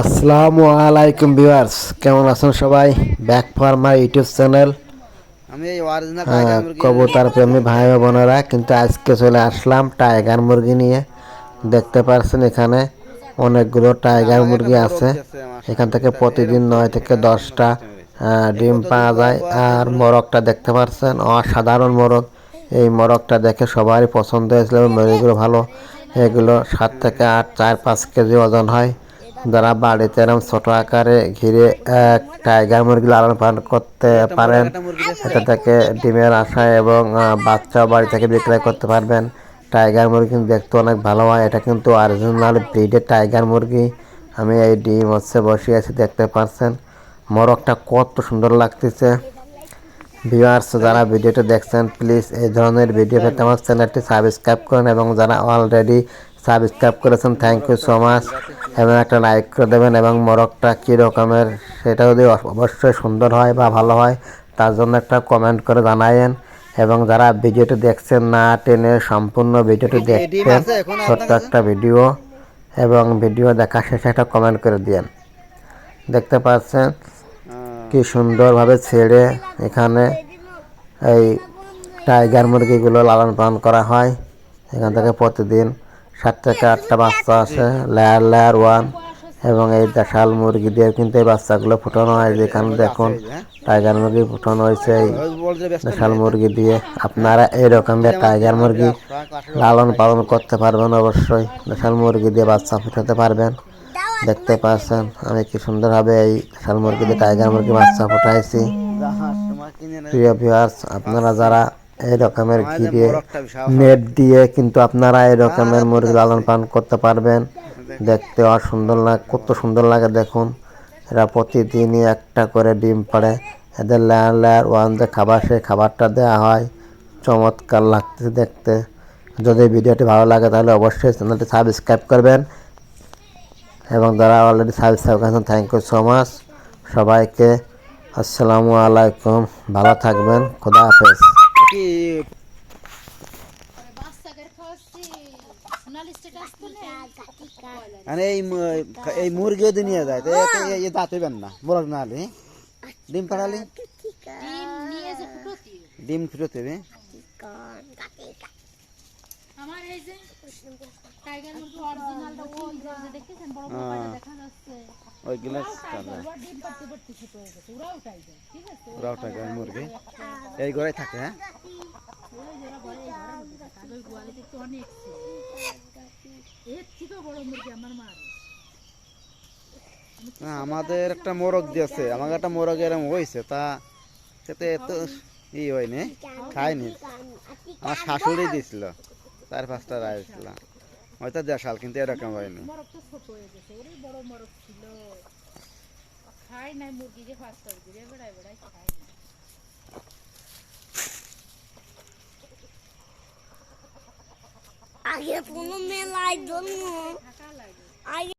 আসসালামু আলাইকুম ভিউয়ার্স কেমন আছেন সবাই? Back for my YouTube channel আমি এই অরিজিনাল টাইগার মুরগি কবুতর প্রেমী ভাই বোনেরা কিন্তু আজকে চলে আসলাম টাইগার মুরগি নিয়ে। দেখতে পাচ্ছেন এখানে অনেকগুলো টাইগার মুরগি আছে। এখান থেকে প্রতিদিন নয় থেকে দশটা ডিম পাওয়া যায়। আর মোরগটা দেখতে পাচ্ছেন অসাধারণ মোরগ। এই মোরগটা দেখে সবারই পছন্দ হয়েছিল মুরগিগুলো ভালো। এগুলো সাত থেকে আট চার পাঁচ কেজি ওজন হয়। যারা বাড়িতে এরকম ছোট আকারে ঘিরে টাইগার মুরগি লালন পালন করতে পারেন এটা থেকে ডিমের আশায় এবং আহ, বাচ্চাও বাড়ি থেকে বিক্রয় করতে পারবেন। টাইগার মুরগি কিন্তু দেখতে অনেক ভালো হয় এটা কিন্তু অরিজিনাল ব্রিডের টাইগার মুরগি। আমি এই ডিম হচ্ছে বসিয়ে আছি দেখতে পাচ্ছেন মোরগটা কত সুন্দর লাগতেছে। ভিউয়ার্স যারা ভিডিওটা দেখছেন প্লিজ এই ধরনের ভিডিও পেতে আমার চ্যানেলটি সাবস্ক্রাইব করুন এবং যারা অলরেডি সাবস্ক্রাইব করেছেন থ্যাংক ইউ সো মাচ এবং একটা লাইক করে দেবেন এবং মোরগটা কী রকমের সেটা যদি অবশ্যই সুন্দর হয় বা ভালো হয় তার জন্য একটা কমেন্ট করে জানায়েন। এবং যারা ভিডিওটি দেখছেন না টেনে সম্পূর্ণ ভিডিওটি দেখবেন। আপনার ছোট্ট একটা ভিডিও এবং ভিডিও দেখা শেষে একটা কমেন্ট করে দিয়েন। দেখতে পাচ্ছেন কি সুন্দরভাবে ছেড়ে এখানে এই টাইগার মুরগিগুলো লালন পালন করা হয়। এখান থেকে প্রতিদিন সাত থেকে আটটা বাচ্চা আছে। Layer layer one. এবং এই দেশাল মুরগি দিয়ে কিন্তু এই বাচ্চাগুলো ফুটানো হয়। যেখানে দেখুন, টাইগার মুরগি ফুটানো হয়েছে। এই দেশাল মুরগি দিয়ে আপনারা এই রকমের টাইগার মুরগি লালন পালন করতে পারবেন অবশ্যই। দেশাল মুরগি দিয়ে বাচ্চা ফুটাতে পারবেন। দেখতে পাচ্ছেন, আমি কি সুন্দরভাবে এই দেশাল মুরগি দিয়ে টাইগার মুরগি বাচ্চা ফুটাইছি। প্রিয় ভিউয়ার্স আপনারা যারা এই রকমের ঘিরে নেট দিয়ে কিন্তু আপনারা এই রকমের মুরগি লালন পালন করতে পারবেন। দেখতে আর সুন্দর লাগে কত সুন্দর লাগে দেখুন। এরা প্রতিদিনই একটা করে ডিম পাড়ে। এদের লেয়ার লেয়ার ওয়ান যে খাবার সেই খাবারটা দেওয়া হয়। চমৎকার লাগতেছে দেখতে। যদি ভিডিওটি ভালো লাগে তাহলে অবশ্যই চ্যানেলটি সাবস্ক্রাইব করবেন। এবং যারা অলরেডি সাবস্ক্রাইব করেছেন থ্যাংক ইউ সো মাচ সবাইকে আসসালামু আলাইকুম। ভালো থাকবেন। খোদা হাফেজ। কি? মানে এই এই মুরগিও দিয়ে নিয়ে যায়। তো দাঁত হইবেন না। মোরগ না হলে। ডিম পাড়ালি? ডিম ফুটোতি। হবে আমার এই যে টাইগার মুরগি অরিজিনালটা ওই যে দেখেছেন? বড় বড় দেখা যাচ্ছে। ওই গ্লাস ওরা ডিম পাড়তে পাড়তে ছোট হয়ে গেছে। ওরাও টাইগার ঠিক আছে? ওরাও টাকা মুরগি। এই ঘরে থাকে হ্যাঁ ওরা যারা ঘরে এই ঘরের মধ্যে থাকে আর ওই গোয়ালিতে একটু অনেক ছিল। এর থেকেও বড় মুরগি আমার মার। না, আমাদের একটা মোরগ দিয়েছে। আমাকে একটা মোরগ এরকম হয়েছে তা সেতে এত ই হয়নি খায়নি আমার শাশুড়ি দিছিল চার পাঁচটা রাইছিল হয়তো দেশাল কিন্তু এরকম হয়নি। হয়ে খাই নাই মুরগিকে ফাঁস করে দিয়ে বেড়ায় বেড়ায় খাই আগে কোনো মেলায় জন্য আগে